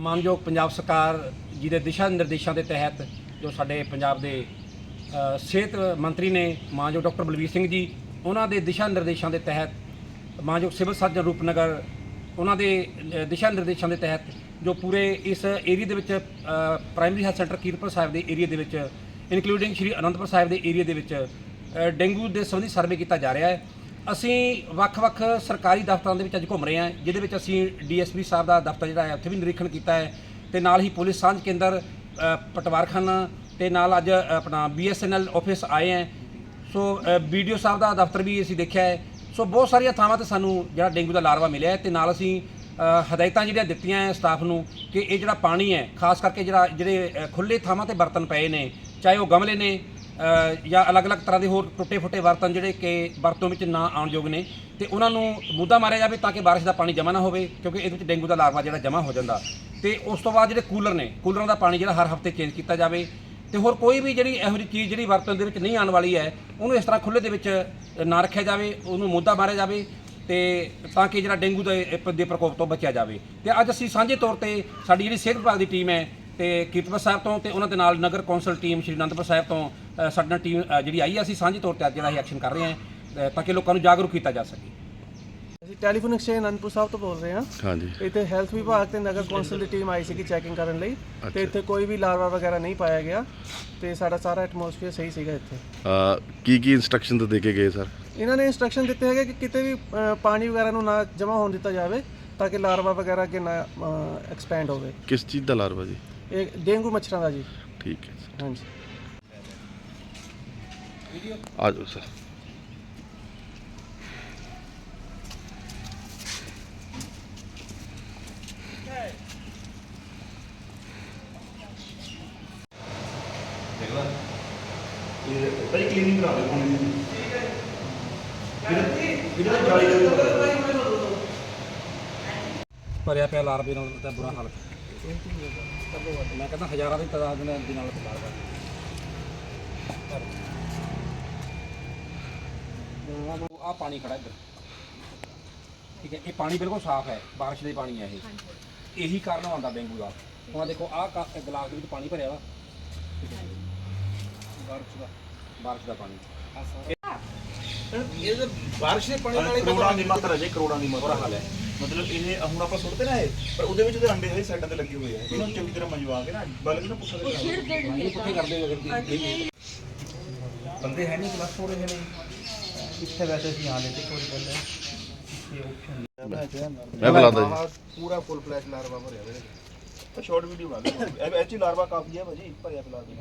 ਮਾਨਯੋਗ ਪੰਜਾਬ ਸਰਕਾਰ ਜੀ ਦੇ ਦਿਸ਼ਾ ਨਿਰਦੇਸ਼ਾਂ ਦੇ ਤਹਿਤ ਜੋ ਸਾਡੇ ਪੰਜਾਬ ਦੇ ਸਿਹਤ ਮੰਤਰੀ ਨੇ ਮਾਨਯੋਗ ਡਾਕਟਰ ਬਲਵੀਰ ਸਿੰਘ ਜੀ, ਉਹਨਾਂ ਦੇ ਦਿਸ਼ਾ ਨਿਰਦੇਸ਼ਾਂ ਦੇ ਤਹਿਤ ਮਾਨਯੋਗ ਸਿਵਲ ਸਰਜਨ ਰੂਪਨਗਰ, ਉਹਨਾਂ ਦੇ ਦਿਸ਼ਾ ਨਿਰਦੇਸ਼ਾਂ ਦੇ ਤਹਿਤ ਜੋ ਪੂਰੇ ਇਸ ਏਰੀਆ ਦੇ ਵਿੱਚ primary health centre Kiratpur Sahib ਦੇ ਏਰੀਆ ਦੇ ਵਿੱਚ ਇਨਕਲੂਡਿੰਗ ਸ਼੍ਰੀ ਅਨੰਦਪੁਰ ਸਾਹਿਬ ਦੇ ਏਰੀਆ ਦੇ ਵਿੱਚ ਡੇਂਗੂ ਦੇ ਸੰਬੰਧੀ ਸਰਵੇ ਕੀਤਾ ਜਾ ਰਿਹਾ ਹੈ। ਅਸੀਂ ਵੱਖ-ਵੱਖ ਸਰਕਾਰੀ ਦਫ਼ਤਰਾਂ ਦੇ ਵਿੱਚ ਅੱਜ ਘੁੰਮ ਰਹੇ ਹਾਂ ਜਿਹਦੇ ਵਿੱਚ ਅਸੀਂ ਡੀਐਸਪੀ ਸਾਹਿਬ ਦਾ ਦਫ਼ਤਰ ਜਿਹੜਾ ਹੈ ਉੱਥੇ ਵੀ ਨਿਰੀਖਣ ਕੀਤਾ ਹੈ ਤੇ ਨਾਲ ਹੀ ਪੁਲਿਸ ਸਾਂਝ ਕੇਂਦਰ ਅ, ਪਟਵਾਰਖਾਨਾ ਤੇ ਨਾਲ ਅੱਜ ਆਪਣਾ ਬੀਐਸਐਨਐਲ ਆਫਿਸ ਆਏ ਹੈ। ਸੋ ਵੀਡੀਓ ਸਾਹਿਬ ਦਾ ਦਫ਼ਤਰ ਵੀ ਅਸੀਂ ਦੇਖਿਆ ਹੈ। ਸੋ ਬਹੁਤ ਸਾਰੀਆਂ ਥਾਵਾਂ ਤੇ ਸਾਨੂੰ ਜਿਹੜਾ ਡੇਂਗੂ ਦਾ ਲਾਰਵਾ ਮਿਲਿਆ ਹੈ ਤੇ ਨਾਲ ਅਸੀਂ ਹਦਾਇਤਾਂ ਜਿਹੜੀਆਂ ਦਿੱਤੀਆਂ ਹੈ ਸਟਾਫ ਨੂੰ ਕਿ ਇਹ ਜਿਹੜਾ ਪਾਣੀ ਹੈ ਖਾਸ ਕਰਕੇ ਜਿਹੜਾ ਜਿਹੜੇ ਅ, ਖੁੱਲੇ ਥਾਵਾਂ ਤੇ ਬਰਤਨ ਪਏ ਨੇ ਚਾਹੇ ਉਹ ਗਮਲੇ ਨੇ ਜਾਂ ਅਲੱਗ-ਅਲੱਗ ਤਰ੍ਹਾਂ ਦੇ ਹੋਰ ਟੁੱਟੇ-ਫੁੱਟੇ ਬਰਤਨ ਜਿਹੜੇ ਕਿ ਵਰਤੋਂ ਵਿੱਚ ਨਾ ਆਉਣ ਯੋਗ ਨੇ ਤੇ ਉਹਨਾਂ ਨੂੰ ਮੁੱਦਾ ਮਾਰਿਆ ਜਾਵੇ ਤਾਂ ਕਿ ਬਾਰਿਸ਼ ਦਾ ਪਾਣੀ ਜਮ੍ਹਾਂ ਨਾ ਹੋਵੇ, ਕਿਉਂਕਿ ਇਹਦੇ ਵਿੱਚ ਡੇਂਗੂ ਦਾ ਲਾਰਵਾ ਜਿਹੜਾ ਜਮ੍ਹਾਂ ਹੋ ਜਾਂਦਾ। ਤੇ ਉਸ ਤੋਂ ਬਾਅਦ ਜਿਹੜੇ ਕੂਲਰ ਨੇ, ਕੂਲਰਾਂ ਦਾ ਪਾਣੀ ਜਿਹੜਾ ਹਰ ਹਫ਼ਤੇ ਚੇਂਜ ਕੀਤਾ ਜਾਵੇ ਤੇ ਹੋਰ ਕੋਈ ਵੀ ਜਿਹੜੀ ਇਹੋ ਜਿਹੀ ਚੀਜ਼ ਜਿਹੜੀ ਵਰਤੋਂ ਦੇ ਵਿੱਚ ਨਹੀਂ ਆਉਣ ਵਾਲੀ ਹੈ, ਉਹਨੂੰ ਇਸ ਤਰ੍ਹਾਂ ਖੁੱਲੇ ਦੇ ਵਿੱਚ ਨਾ ਰੱਖਿਆ ਜਾਵੇ, ਉਹਨੂੰ ਮੁੱਦਾ ਮਾਰਿਆ ਜਾਵੇ ਤੇ ਤਾਂ ਕਿ ਜਿਹੜਾ ਡੇਂਗੂ ਦੇ ਦੇ ਪ੍ਰਕੋਪ ਤੋਂ ਬਚਿਆ ਜਾਵੇ। ਤੇ ਅੱਜ ਅਸੀਂ ਸਾਂਝੇ ਤੌਰ ਤੇ ਸਾਡੀ ਜਿਹੜੀ ਸਿਹਤ ਵਿਭਾਗ ਦੀ ਟੀਮ ਹੈ ਤੇ ਕੀਰਤਪੁਰ ਸਾਹਿਬ ਤੋਂ ਤੇ ਉਹਨਾਂ ਦੇ ਨਾਲ ਨਗਰ ਕੌਂਸਲ ਟੀਮ ਸ਼੍ਰੀ ਅਨੰਦਪੁਰ ਸਾਹਿਬ ਤੋਂ ਸਾਡੇ ਨਾਲ ਟੀਮ ਜਿਹੜੀ ਆਈ ਹੈ ਅਸੀਂ ਸਾਂਝੇ ਤੌਰ ਤੇ ਅੱਜ ਜਿਹੜਾ ਇਹ ਐਕਸ਼ਨ ਕਰ ਰਹੇ ਹਾਂ ਤਾਂ ਕਿ ਲੋਕਾਂ ਨੂੰ ਜਾਗਰੂਕ ਕੀਤਾ ਜਾ ਸਕੇ। ਅਸੀਂ ਟੈਲੀਫੋਨ ਐਕਸਚੇਂਜ ਅਨੰਦਪੁਰ ਸਾਹਿਬ ਤੋਂ ਬੋਲ ਰਹੇ ਹਾਂ। ਹਾਂਜੀ। ਇੱਥੇ ਹੈਲਥ ਵਿਭਾਗ ਤੇ ਨਗਰ ਕੌਂਸਲ ਦੀ ਟੀਮ ਆਈ ਸੀਗੀ ਚੈਕਿੰਗ ਕਰਨ ਲਈ। ਤੇ ਇੱਥੇ ਕੋਈ ਵੀ ਲਾਰਵਾ ਵਗੈਰਾ ਨਹੀਂ ਪਾਇਆ ਗਿਆ। ਤੇ ਸਾਡਾ ਸਾਰਾ ਐਟਮੋਸਫੀਅਰ ਸਹੀ ਸੀਗਾ ਇੱਥੇ। ਅ, ਕੀ ਕੀ ਇਨਸਟਰਕਸ਼ਨ ਤਾਂ ਦੇ ਕੇ ਗਏ ਸਰ ਇਹਨਾਂ ਨੇ ਇਨਸਟਰਕਸ਼ਨ ਦਿੱਤੇ ਹੈਗੇ ਕਿ ਕਿਤੇ ਵੀ ਅ, ਪਾਣੀ ਵਗੈਰਾ ਨੂੰ ਨਾ ਜਮ੍ਹਾਂ ਹੋਣ ਦਿੱਤਾ ਜਾਵੇ ਤਾਂ ਕਿ ਲਾਰਵਾ ਵਗੈਰਾ ਅੱਗੇ ਨਾ ਐਕਸਪੈਂਡ ਹੋਵੇ। ਕਿਸ ਚੀਜ਼ ਦਾ ਲਾਰਵਾ ਜੀ? ਇਹ ਡੇਂਗੂ ਮੱਛਰਾਂ ਦਾ ਜੀ। ਠੀਕ ਹੈ ਹਾਂਜੀ। ਆ ਜਾਓ ਸਰ ਭਾਈ ਕਲੀਨਿੰਗ ਕਰਾ ਦੇ ਦੀ ਠੀਕ ਹੈ ਵੀਰੇ ਜਾਲੀ ਦੇ ਭਰਿਆ ਪਿਆ ਲਾਰਵੇ ਨਾਲ ਤਾਂ ਬੁਰਾ ਹਾਲ ਮੈਂ ਕਹਿੰਦਾ ਹਜ਼ਾਰਾਂ ਦੀ ਤਾਦਾਦ ਦੇ ਨਾਲ ਦੀ ਨਾਲ ਲਾਰਵਾ ਆ ਪਾਣੀ ਖੜਾ ਇੱਧਰ ਠੀਕ ਹੈ ਇਹ ਪਾਣੀ ਬਿਲਕੁਲ ਸਾਫ਼ ਹੈ ਬਾਰਿਸ਼ ਦੇ ਪਾਣੀ ਹੈ ਇਹ ਇਹੀ ਕਾਰਨ ਆਉਂਦਾ ਡੇਂਗੂ ਦਾ ਹੁਣ ਦੇਖੋ ਆਹ ਕ- ਗਲਾਸ ਦੇ ਵਿੱਚ ਪਾਣੀ ਭਰਿਆ ਵਾ ਹੈ। ਬਾਰਿਸ਼ ਦਾ ਬਾਰਿਸ਼ ਦਾ ਪਾਣੀ ਇਹ ਬਾਰਿਸ਼ ਦੇ ਪਾਣੀ ਨਾਲ ਕਰੋੜਾਂ ਦੀ ਮਾਤਰਾ ਜੇ ਕਰੋੜਾਂ ਦੀ ਮਾਤਰਾ ਹਾਲ ਹੈ ਮਤਲਬ ਇਹ ਹੁਣ ਆਪਾਂ ਸੁੱਟਦੇ ਨਾ ਇਹ ਪਰ ਉਹਦੇ ਵਿੱਚ ਉਹਦੇ ਅੰਡੇ ਹੈ ਸਾਈਡਾਂ ਤੇ ਲੱਗੇ ਹੋਏ ਆ ਇਹਨੂੰ ਚੰਗੀ ਤਰ੍ਹਾਂ ਮੰਜਵਾ ਕੇ ਨਾ ਬਲਕਿ ਨਾ ਪੁੱਛਾ ਦੇ ਇਹ ਪੁੱਠੇ ਕਰਦੇ ਹੋ ਅਗਰ ਇਹ- ਬੰਦੇ ਹੈ ਨਹੀਂ ਕਲਾਸ ਹੋ ਰਹੇ ਨੇ इससे वैसे भी यहाँ लेते कोई गल ये ऑप्शन ਮੈਂ ਬੁਲਾਉਂਦਾ ਜੀ। ਪੂਰਾ ਫੁੱਲ ਫਲੈਸ਼ ਲਾਰਵਾ ਭਰਿਆ ਹੋਇਆ ਇਹ ਸ਼ਾਰਟ ਵੀਡੀਓ ਬਣਾ ਲਓ ਐਚ ਲਾਰਵਾ ਕਾਫੀ ਹੈ ਭਾਜੀ ਭਰਿਆ ਪਿਲਾ ਦੇ